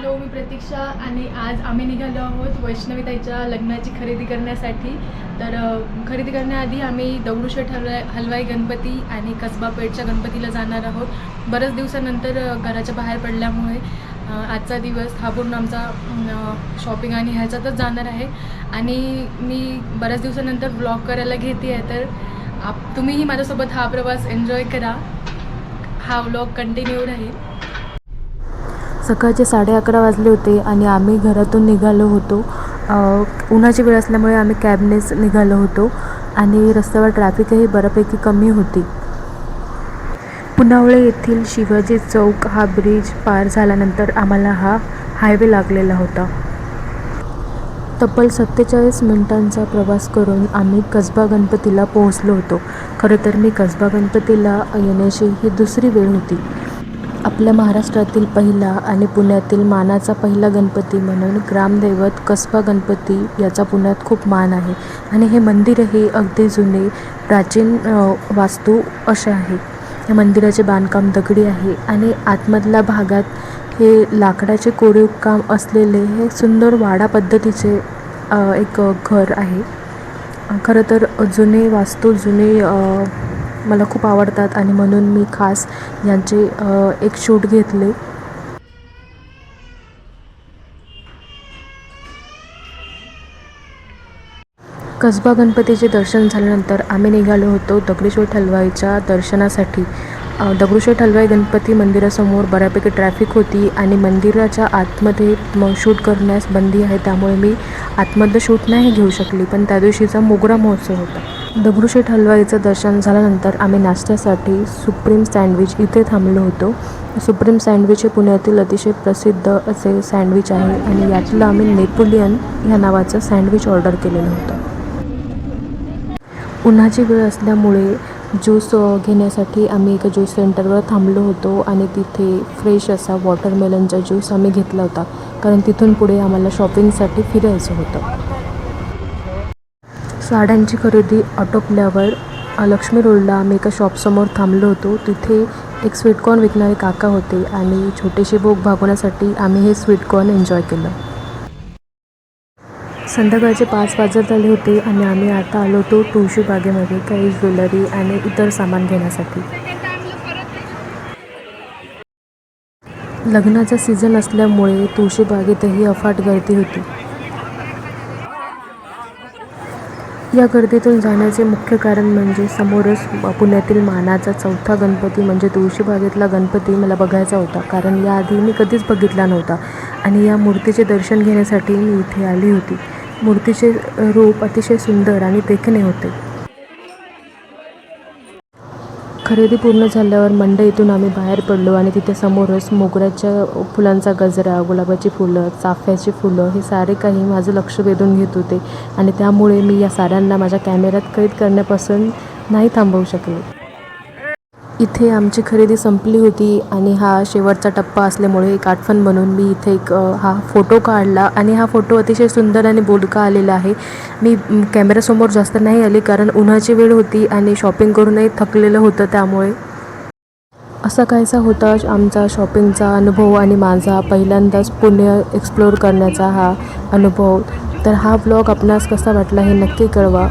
Hello मी प्रतीक्षा आणि आज आम्ही निघालो आहोत वैष्णवीताईच्या लग्नाची खरेदी करण्यासाठी. तर खरेदी करण्याआधी आम्ही दगडूशेठ हलवाई हलवाई गणपती आणि कसबा पेठच्या गणपतीला जाणार आहोत. बऱ्याच दिवसानंतर घराच्या बाहेर पडल्यामुळे आजचा दिवस हा पूर्ण आमचा शॉपिंग आणि ह्याच्यातच जाणार आहे. आणि मी बऱ्याच दिवसानंतर ब्लॉग करायला घेते आहे तर आप तुम्हीही माझ्यासोबत हा प्रवास एन्जॉय करा. हा व्लॉग कंटिन्यू राहील. सकाळचे साडे अकरा वाजले होते आणि आम्ही घरातून निघालो होतो. उन्हाची वेळ असल्यामुळे आम्ही कॅबनेच निघालो होतो आणि रस्त्यावर ट्रॅफिकही बऱ्यापैकी कमी होती. पुनावळे येथील शिवाजी चौक हा ब्रिज पार झाल्यानंतर आम्हाला हा हायवे लागलेला होता. तब्बल सत्तेचाळीस मिनिटांचा प्रवास करून आम्ही कसबा गणपतीला पोहोचलो होतो. खरं तर मी कसबा गणपतीला येण्याची ही दुसरी वेळ होती. आपल्या महाराष्ट्रातील पहिला आणि पुण्यातील मानाचा पहिला गणपती म्हणून ग्रामदैवत कसबा गणपती याचा पुण्यात खूप मान आहे. आणि हे मंदिरही अगदी जुने प्राचीन वास्तू असे आहे. या मंदिराचे बांधकाम दगडी आहे आणि आतमधल्या भागात हे लाकडाचे कोरीव काम असलेले हे सुंदर वाडा पद्धतीचे एक घर आहे. खरं तर जुने वास्तू जुने मला खूप आवडतात आणि म्हणून मी खास यांचे एक शूट घेतले. कसबा गणपतीचे दर्शन झाल्यानंतर आम्ही निघालो होतो दगडेश्वर हलवाईच्या दर्शनासाठी. दगडूशेठ हलवाई गणपती मंदिरासमोर बऱ्यापैकी ट्रॅफिक होती आणि मंदिराच्या आतमध्ये मग शूट करण्यास बंदी आहे त्यामुळे मी आतमधलं शूट नाही घेऊ शकली. पण त्या दिवशीचा मोगरा महोत्सव होता. दगडूशेठ हलवाईचं दर्शन झाल्यानंतर आम्ही नाश्त्यासाठी सुप्रीम सँडविच इथे थांबलो होतो. सुप्रीम सँडविच हे पुण्यातील अतिशय प्रसिद्ध असे सँडविच आहे आणि यातलं आम्ही नेपोलियन ह्या नावाचं सँडविच ऑर्डर केलेलं होतं. उन्हाची वेळ असल्यामुळे ज्यूस घेण्यासाठी आम्ही एका ज्यूस सेंटरवर थांबलो होतो आणि तिथे फ्रेश असा वॉटरमेलनचा ज्यूस आम्ही घेतला होता. कारण तिथून पुढे आम्हाला शॉपिंगसाठी फिरायचं होतं. साड्यांची खरेदी आटोपल्यावर लक्ष्मी रोडला आम्ही एका शॉपसमोर थांबलो होतो. तिथे एक स्वीटकॉर्न विकणारे काका होते आणि छोटेशी भोग भागवण्यासाठी आम्ही हे स्वीटकॉर्न एन्जॉय केलं. संध्याकाळचे पाच वाजत आले होते आणि आम्ही आता आलो होतो तुळशी बागेमध्ये काही ज्वेलरी आणि इतर सामान घेण्यासाठी. लग्नाचा सीझन असल्यामुळे तुळशी बागेतही अफाट गर्दी होती. या गर्दीतून जाण्याचे मुख्य कारण म्हणजे समोरच पुण्यातील मानाचा चौथा गणपती म्हणजे तुळशीबागेतला गणपती मला बघायचा होता. कारण याआधी मी कधीच बघितला नव्हता. आणि या मूर्तीचे दर्शन घेण्यासाठी मी इथे आली होती. मूर्तीचे रूप अतिशय सुंदर आणि देखणे होते. खरेदी पूर्ण झाल्यावर मंडईतून आम्ही बाहेर पडलो आणि तिथे समोरच मोगऱ्याच्या फुलांचा गजरा गुलाबाची फुलं चाफ्याची फुलं हे सारे काही माझं लक्ष वेधून घेत होते. आणि त्यामुळे मी या साऱ्यांना माझ्या कॅमेऱ्यात कैद करण्यापासून नाही थांबवू शकले. इथे आमची खरेदी संपली होती आणि हा शेवटचा टप्पा असल्यामुळे एक आठवण म्हणून मी इथे एक हा फोटो काढला. आणि हा फोटो अतिशय सुंदर आणि बोलका आलेला आहे. मी कॅमेऱ्यासमोर जास्त नाही आले कारण उन्हाची वेळ होती आणि शॉपिंग करूनही थकलेलं होतं त्यामुळे. असा काहीसा होता आमचा शॉपिंगचा अनुभव आणि माझा पहिल्यांदाच पुणे एक्सप्लोअर करण्याचा हा अनुभव. तर हा ब्लॉग आपणास कसा वाटला हे नक्की कळवा.